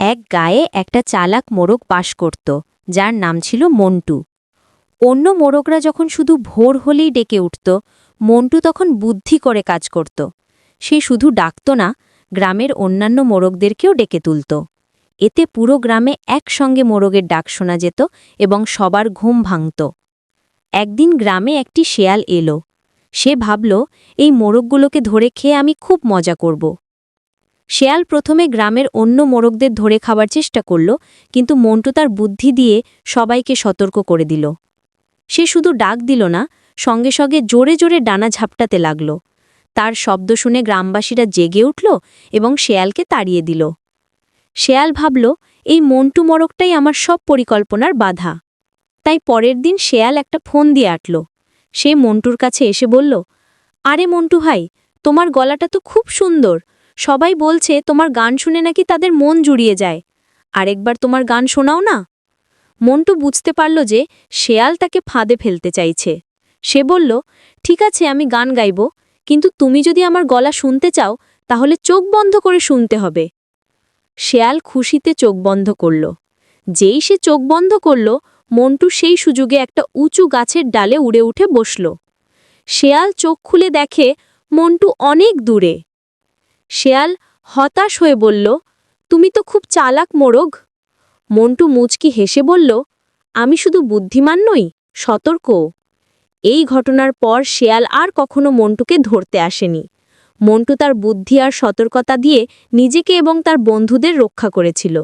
এক গায়ে একটা চালাক মোরগ বাস করত, যার নাম ছিল মন্টু। অন্য মোরগরা যখন শুধু ভোর হলেই ডেকে উঠত, মন্টু তখন বুদ্ধি করে কাজ করত। সে শুধু ডাকত না, গ্রামের অন্যান্য মোরগদেরকেও ডেকে তুলত। এতে পুরো গ্রামে একসঙ্গে মোরগের ডাক শোনা যেত এবং সবার ঘুম ভাঙত। একদিন গ্রামে একটি শেয়াল এলো। সে ভাবল, এই মোরগগুলোকে ধরে খেয়ে আমি খুব মজা করব। শেয়াল প্রথমে গ্রামের অন্য মোরগদের ধরে খাবার চেষ্টা করল, কিন্তু মন্টু তার বুদ্ধি দিয়ে সবাইকে সতর্ক করে দিল। সে শুধু ডাক দিল না, সঙ্গে সঙ্গে জোরে জোরে ডানা ঝাপটাতে লাগল। তার শব্দ শুনে গ্রামবাসীরা জেগে উঠল এবং শেয়ালকে তাড়িয়ে দিল। শেয়াল ভাবল, এই মন্টু মোরগটাই আমার সব পরিকল্পনার বাধা। তাই পরের দিন শেয়াল একটা ফোন দিয়ে আটল। সে মন্টুর কাছে এসে বলল, আরে মন্টু ভাই, তোমার গলাটা তো খুব সুন্দর। সবাই বলছে, তোমার গান শুনে নাকি তাদের মন জুড়িয়ে যায়। আরেকবার তোমার গান শোনাও না? মন্টু বুঝতে পারল যে শেয়াল তাকে ফাঁদে ফেলতে চাইছে। সে বলল, ঠিক আছে, আমি গান গাইব, কিন্তু তুমি যদি আমার গলা শুনতে চাও, তাহলে চোখ বন্ধ করে শুনতে হবে। শেয়াল খুশিতে চোখ বন্ধ করল। যেই সে চোখ বন্ধ করল, মন্টু সেই সুযোগে একটা উঁচু গাছের ডালে উড়ে উঠে বসল। শেয়াল চোখ খুলে দেখে মন্টু অনেক দূরে। শেয়াল হতাশ হয়ে বলল, তুমি তো খুব চালাক মোরগ। মন্টু মুচকি হেসে বলল, আমি শুধু বুদ্ধিমান নই, সতর্ক। এই ঘটনার পর শেয়াল আর কখনো মন্টুকে ধরতে আসেনি। মন্টু তার বুদ্ধি আর সতর্কতা দিয়ে নিজেকে এবং তার বন্ধুদের রক্ষা করেছিল।